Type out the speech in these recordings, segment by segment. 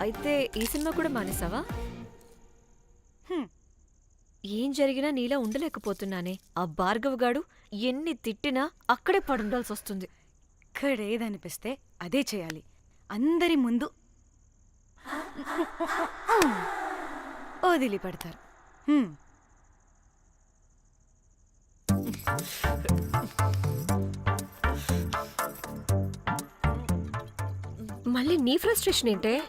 అయితే ఈ సినిమా కూడా మానేసావా. ఏం జరిగినా నీలా ఉండలేకపోతున్నానే. ఆ భార్గవ్ గాడు ఎన్ని తిట్టినా అక్కడే పడుండాల్సి వస్తుంది ఇక్కడ ఏదనిపిస్తే అదే చేయాలి. అందరి ముందు. వదిలిపెడతారు. హ్మ్. మళ్ళీ నీ ఫ్రస్ట్రేషన్ ఏంటే?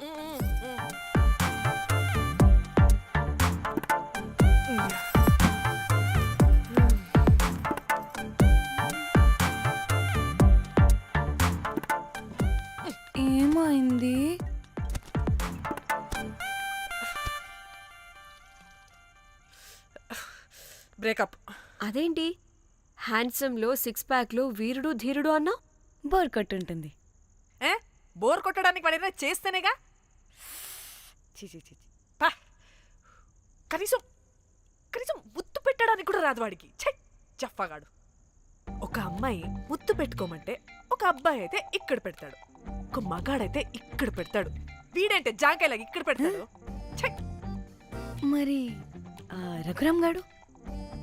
బ్రేకప్. అదేంటి? హ్యాండ్సమ్లో సిక్స్ ప్యాక్లో వీరుడు ధీరుడు అన్నా? బోర్ కొట్టుంటుంది. ఏ? బోర్ కొట్టడానికి వాడైనా చేస్తేనేగా? చి చి చి చి. పా. కనీసం కనీసం ముత్తు పెట్టడానికి కూడా రాదు వాడికి. ఛై జఫాగాడు ఒక అమ్మాయి ముత్తు పెట్టుకోమంటే ఒక అబ్బాయి అయితే ఇక్కడ పెడతాడు. ఒక మగాడైతే ఇక్కడ పెడతాడు. వీడంటే జాంకాయలాగా ఇక్కడ పెడతాడు? ఛై. మరి ఆ, రఘురామ్ గాడు?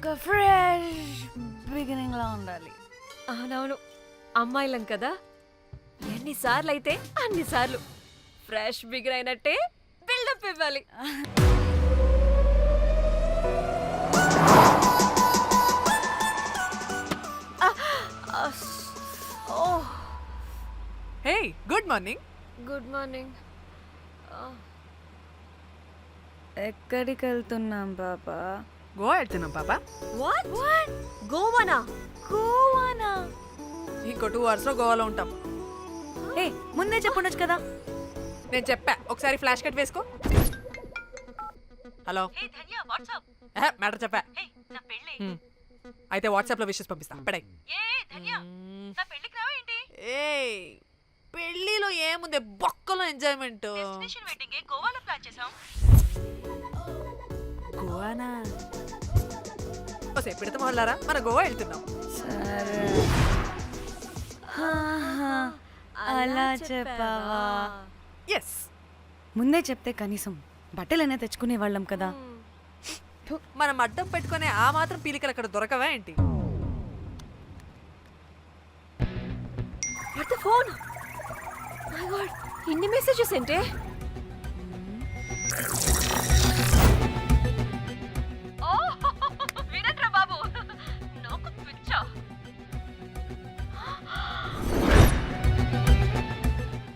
ఒక ఫ్రెష్ బిగినింగ్ లా ఉండాలి. అవునవును. అమ్మాయిలం కదా. ఎన్నిసార్లు అయితే అన్నిసార్లు ఫ్రెష్ బిగర్ అయినట్టే బిల్డప్ ఇవ్వాలి. Hey good morning good morning ఎక్కడికి వెళ్తున్నాం పాపా? గోవా వెళ్తున్నాం పాప. వాట్ వాట్ గోవానా? గోవానా? ఇంకో టూ అవర్స్లో గోవాలో ఉంటాం. ఏ ముందే చెప్పుండొచ్చు కదా. నేను చెప్పా. ఒకసారి ఫ్లాష్ కట్ వేసుకో. హలో. మ్యాటర్ చెప్పా. హ్మ్. అయితే వాట్సాప్లో విషెస్ పంపిస్తా. పడాయి ఏ పెళ్ళిలో ఏముంది? బొక్కలో ఎంజాయ్మెంట్ గోవానా? ఓసే పిడత మొహల్లారా మన గోవా వెళ్తున్నాం. సరే. హాహా, అలా చెప్పావా? ఎస్. ముందే చెప్తే కనీసం బట్టలైనా తెచ్చుకునే వాళ్ళం కదా మనం అడ్డం పెట్టుకునే ఆ మాత్రం పీలికలు అక్కడ దొరకవా ఏంటి? ఫోన్. మై గాడ్ ఇన్ని మెసేజెస్ ఏంటే?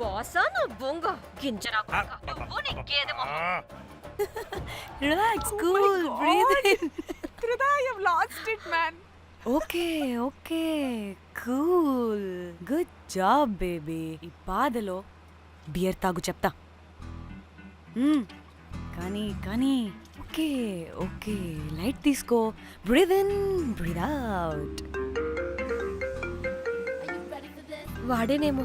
బాసా నా బొంగ గింజరా నువ్వు నీ గేదె relax cool breathe in I have lost it man okay okay cool good job baby ఈ బాధలో బియర్ తాగు చెప్తా మ్మ్. కానీ కానీ ఓకే ఓకే లైట్ తీసుకో breathe in breathe out వాడేనేమో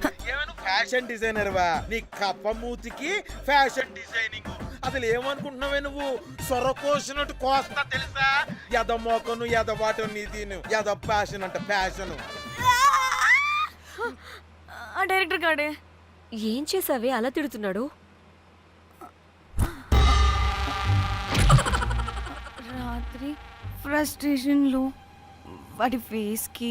fashion designer వా? నీ కప్ప మూతికి ఫ్యాషన్ డిజైనింగ్ అసలు ఏమనుకుంటున్నావే నువ్వు? సొర కోసినట్టు కోస్తా తెలుసా? ఎద మోకను ఎద వాటం నీ దీని. ఎద ఫ్యాషన్ అంట ఫ్యాషన్ ఆ డైరెక్టర్ గాడే. ఏం చేసావే? అలా తిడుతున్నాడు. రాత్రి ఫ్రస్ట్రేషన్లో వాడి ఫేస్కి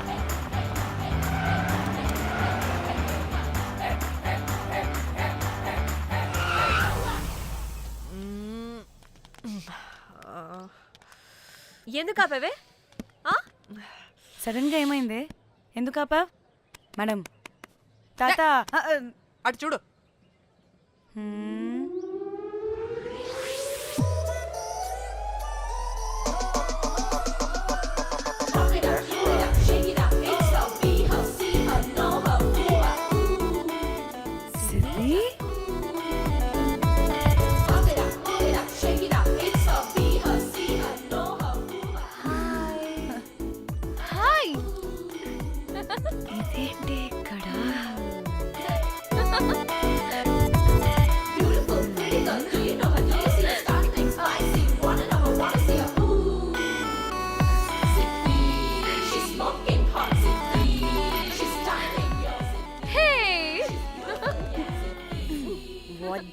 ఎందుకు ఆపావే? ఆ? సడన్గా ఏమైంది? ఎందుకు ఆపా మేడం. తాత. అటు చూడు.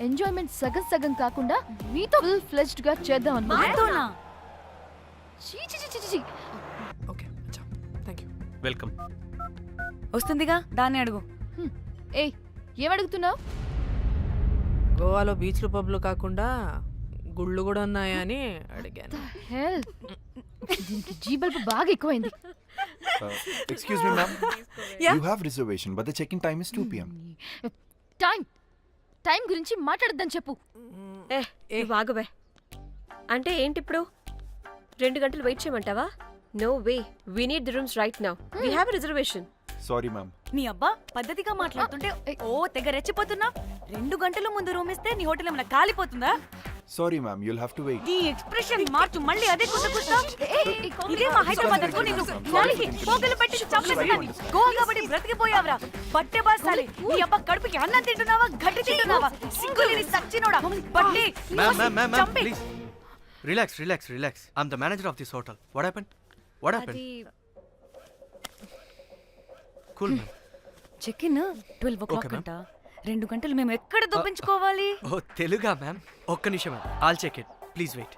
ఎంజాయ్మెంట్ సగం సగం కాకుండా మీతో ఫుల్ ఫ్లెజ్డ్గా చేద్దాం అనుకున్నా చీ, చీ, చీ, చీ, చీ. ఓకే థ్యాంక్ యూ వెల్కమ్ వస్తుందిగా దాన్ని అడుగు. హ్మ్. ఏయ్ ఏమడుగుతున్నావు గోవాలో బీచ్లు పబ్లు కాకుండా గుళ్ళు కూడా ఉన్నాయా అని అడిగాను. హెల్ దీనికి జీ బల్బ్ బాగా ఎక్కువైంది. Uh, excuse me, ma'am. Yeah? You have reservation, but the check-in time is 2 p.m. Time time గురించి మాట్లాడద్దని చెప్పు. ఏ ఆగువే. అంటే ఏంటి ఇప్పుడు రెండు గంటలు వెయిట్ చేయమంటావా? No way we need the rooms right now we have reservation Sorry, ma'am. నీ అబ్బా పద్ధతిగా మాట్లాడుతుంటే ఓ తెగ రెచ్చిపోతున్నా రెండు గంటల ముందు రూమ్ ఇస్తే నీ హోటల్ ఏమైనా కాలిపోతుందా Sorry, ma'am. You'll have to wait. నీ ఎక్స్ప్రెషన్ మార్చు మళ్ళీ అదే కుసకుస్తా ఇదే మా Sorry, హైదరాబాద్ అనుకో sorry, నాలికి పోగలు పెట్టి చంపేస్తాను గోవా కాబట్టి బ్రతికిపోయావరా బట్టే బాసాలి నీ అబ్బా కడుపుకి అన్నం తింటున్నావా గడ్డి తింటున్నావా సింగులేని సచ్చినోడా బట్టే ma'am, ma'am, ma'am, చంపే. please. Relax, relax, relax. I'm the manager of this hotel. What happened? What happened? Cool, ma'am. Check in twelve o'clock. అంట రెండు గంటలు మేము ఎక్కడ దొప్పించుకోవాలి Oh, Teluga, ma'am. ఒక్క నిమిషం ma'am. I'll check it. Please wait.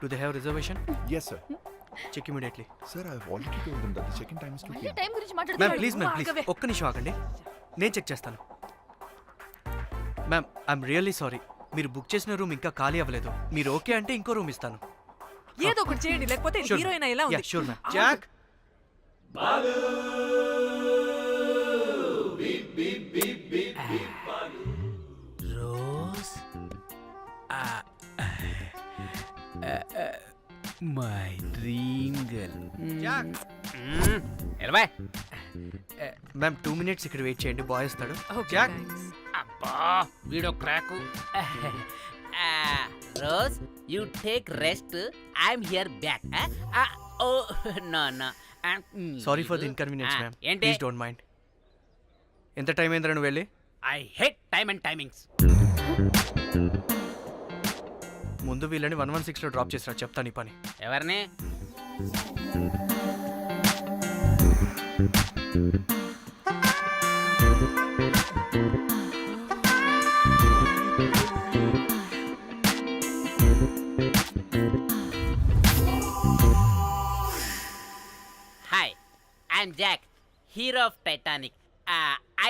Do they have reservation? Yes, sir. Check immediately. Sir, I've already told them that the check-in time is 2 మళ్ళీ p.m. Time గురించి ma'am please ma'am please. ఒక్క నిమిషం ఆగండి నేను check చేస్తాను ma'am I'm really sorry మీరు book చేసిన room ఇంకా ఖాళీ అవ్వలేదు మీరు ఓకే అంటే ఇంకో రూమ్ ఇస్తాను ఏదో ఒకటి చేయండి లేకపోతే హీరోయిన్ ఎలా ఉంది sure ma'am Jack Rose my dream girl ఎలవా ma'am two minutes ఇక్కడ వెయిట్ చేయండి బాయ్ వస్తాడు. జాక్. అబ్బా వీడో crack Rose you take rest I'm here back oh no no sorry for the inconvenience ma'am ఏంటి? ప్లీజ్ డోంట్ మైండ్ ఎంత time అయిందిరా నువ్వు వెళ్ళి? I hate time and timings. ముందు వీళ్ళని వన్ వన్ సిక్స్లో డ్రాప్ చేసినా చెప్తాను ఈ పని. ఎవరిని? Hi I'm Jack hero of Titanic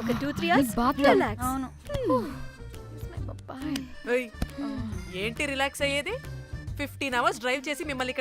ఒక two three hours? Bath relax అవును. ఏయ్, ఏంటి రిలాక్స్ అయ్యేది? ఫిఫ్టీన్ అవర్స్ డ్రైవ్ చేసి మిమ్మల్ని ఇక్కడ